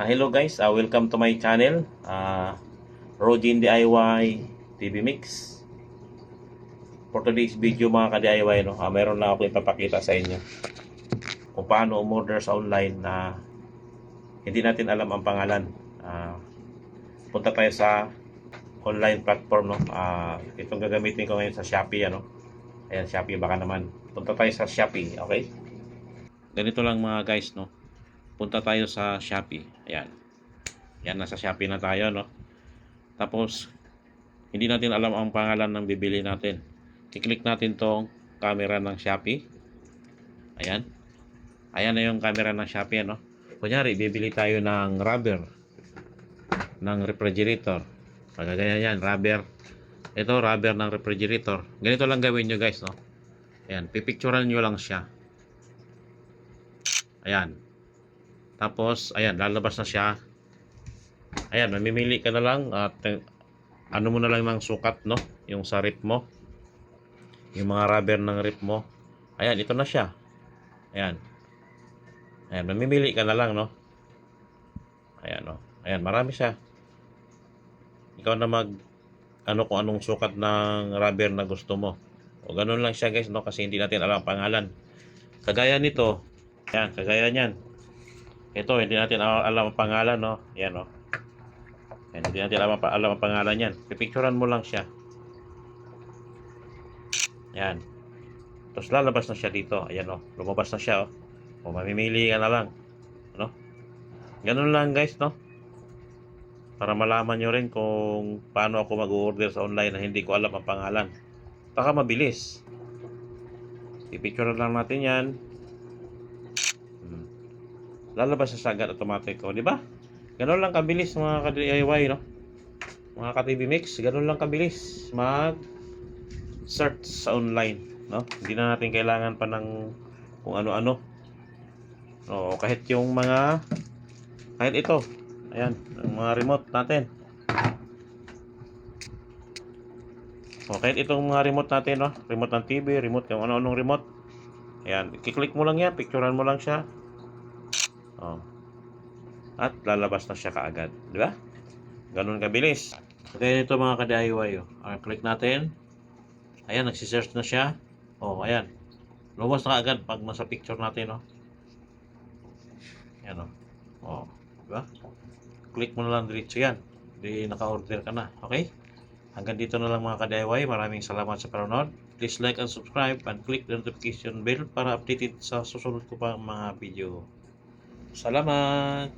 Ah, hello guys, Ah, welcome to my channel. Uh, Rogin DIY TV Mix. For today's video mga ka-DIY, no, ah, meron na ako ipapakita sa inyo kung paano umorder sa online na hindi natin alam ang pangalan. Ah, punta tayo sa online platform. No? Ah, itong gagamitin ko ngayon sa Shopee. Ano? Ayan, Shopee baka naman. Punta tayo sa Shopee, okay? Ganito lang mga guys, no? Punta tayo sa Shopee. Ayan. Yan, nasa Shopee na tayo, no? Tapos, hindi natin alam ang pangalan ng bibili natin. I-click natin tong camera ng Shopee. Ayan. Ayan na yung camera ng Shopee, no? Kunyari, bibili tayo ng rubber ng refrigerator. Pagkagaya yan, rubber. Ito, rubber ng refrigerator. Ganito lang gawin nyo, guys, no? Ayan, pipicturean nyo lang siya. Ayan. Tapos, ayan, lalabas na siya. Ayan, mamimili ka na lang at eh, ano mo na lang ng sukat, no? Yung sa rip mo. Yung mga rubber ng rip mo. Ayan, ito na siya. Ayan. Ayan, mamimili ka na lang, no? Ayan, no? Ayan, marami siya. Ikaw na mag ano kung anong sukat ng rubber na gusto mo. O ganun lang siya guys, no? Kasi hindi natin alam ang pangalan. Kagaya nito, ayan, kagaya niyan. Ito, hindi natin al- alam ang pangalan, no? Yan, no? Yan, hindi natin alam, alam ang pangalan yan. Pipicturean mo lang siya. Yan. Tapos lalabas na siya dito. Ayan, no? Lumabas na siya, oh. O, mamimili ka na lang. No? Ganun lang, guys, no? Para malaman nyo rin kung paano ako mag-order sa online na hindi ko alam ang pangalan. Baka mabilis. Pipicturean lang natin yan. Lalabas sa agad automatic ko, di ba? Ganun lang kabilis mga ka-DIY, no? Mga ka-TV Mix, ganun lang kabilis mag search sa online, no? Hindi na natin kailangan pa ng kung ano-ano. O kahit yung mga kahit ito, ayan, yung mga remote natin. O kahit itong mga remote natin, no? Remote ng TV, remote, yung ano-anong remote. Ayan, i-click mo lang yan, picturean mo lang siya. Oh. At lalabas na siya kaagad. Di ba? Ganun kabilis. Kaya ito mga ka-DIY. Oh. Ah, click natin. Ayan, nagsisearch na siya. Oh, ayan. Lumabas na kaagad pag nasa picture natin. Oh. Ayan oh. Oh. Di ba? Click mo na lang diretso yan. Di naka-order ka na. Okay? Hanggang dito na lang mga ka-DIY. Maraming salamat sa panonood. Please like and subscribe and click the notification bell para updated sa susunod ko pang mga video. Salamat!